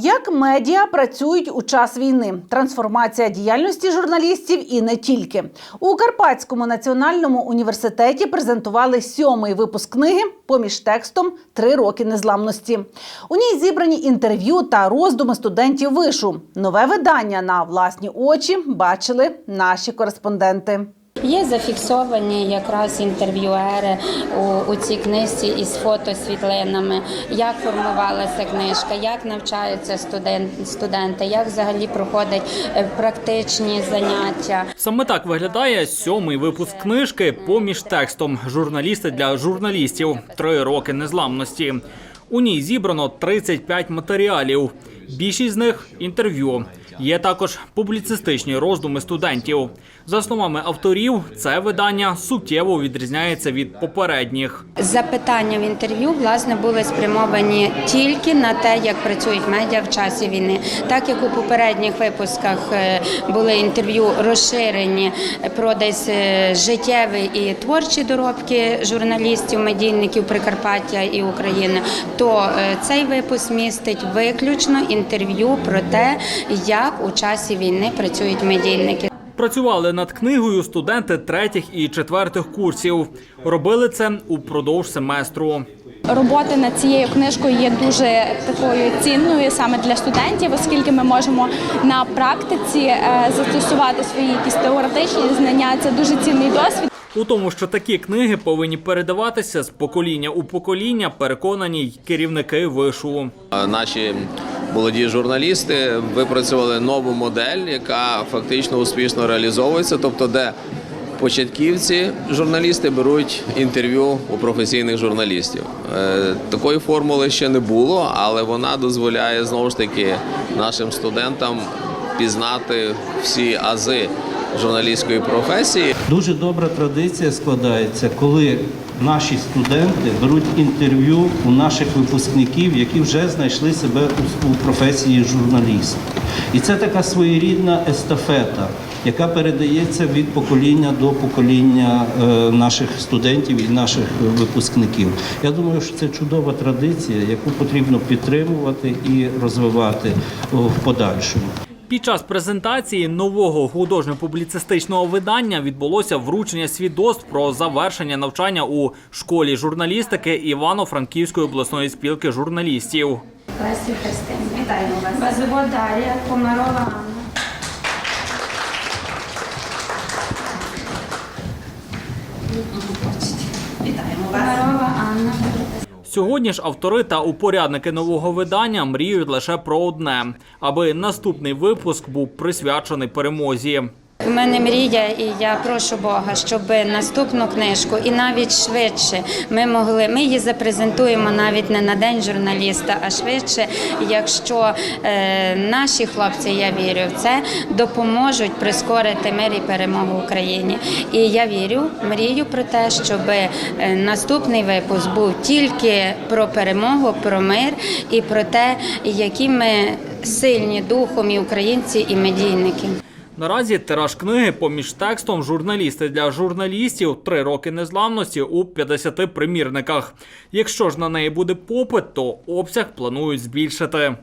Як медіа працюють у час війни? Трансформація діяльності журналістів і не тільки у Карпатському національному університеті презентували сьомий випуск книги поміж текстом Три роки незламності. У ній зібрані інтерв'ю та роздуми студентів вишу. Нове видання на власні очі бачили наші кореспонденти. Є зафіксовані якраз інтерв'юери у, у цій книжці із фотосвітлинами, як формувалася книжка, як навчаються студент, студенти, як взагалі проходять е, практичні заняття. Саме так виглядає сьомий випуск книжки поміж текстом журналісти для журналістів. Три роки незламності. У ній зібрано 35 матеріалів. Більшість з них інтерв'ю. Є також публіцистичні роздуми студентів. За словами авторів, це видання суттєво відрізняється від попередніх. Запитання в інтерв'ю власне були спрямовані тільки на те, як працюють медіа в часі війни. Так як у попередніх випусках е, були інтерв'ю розширені про десь життєві і творчі доробки журналістів, медійників Прикарпаття і України, то е, цей випуск містить виключно інтерв'ю про те, як у часі війни працюють медійники. Працювали над книгою студенти третіх і четвертих курсів. Робили це упродовж семестру. Робота над цією книжкою є дуже такою цінною саме для студентів, оскільки ми можемо на практиці е, застосувати свої якісь теоретичні знання. Це дуже цінний досвід. У тому, що такі книги повинні передаватися з покоління у покоління, переконані й керівники вишу. Наші молоді журналісти випрацювали нову модель, яка фактично успішно реалізовується, тобто де початківці журналісти беруть інтерв'ю у професійних журналістів. Е, Такої формули ще не було, але вона дозволяє знову ж таки нашим студентам пізнати всі ази журналістської професії. Дуже добра традиція складається, коли наші студенти беруть інтерв'ю у наших випускників, які вже знайшли себе у, професії журналіста. І це така своєрідна естафета, яка передається від покоління до покоління е, наших студентів і наших випускників. Я думаю, що це чудова традиція, яку потрібно підтримувати і розвивати в подальшому. Під час презентації нового художньо-публіцистичного видання відбулося вручення свідоцтв про завершення навчання у школі журналістики Івано-Франківської обласної спілки журналістів. Лесі Христин, вітаємо вас. Дар'я Комарова Анна. Вітаємо вас. Комарова Анна. Сьогодні ж автори та упорядники нового видання мріють лише про одне, аби наступний випуск був присвячений перемозі. У мене мрія, і я прошу Бога, щоб наступну книжку і навіть швидше ми могли. Ми її запрезентуємо навіть не на день журналіста, а швидше, якщо е, наші хлопці, я вірю в це, допоможуть прискорити мир і перемогу Україні. І я вірю, мрію про те, щоб е, наступний випуск був тільки про перемогу, про мир і про те, які ми сильні духом і українці, і медійники. Наразі тираж книги поміж текстом журналісти для журналістів три роки незламності у 50 примірниках. Якщо ж на неї буде попит, то обсяг планують збільшити.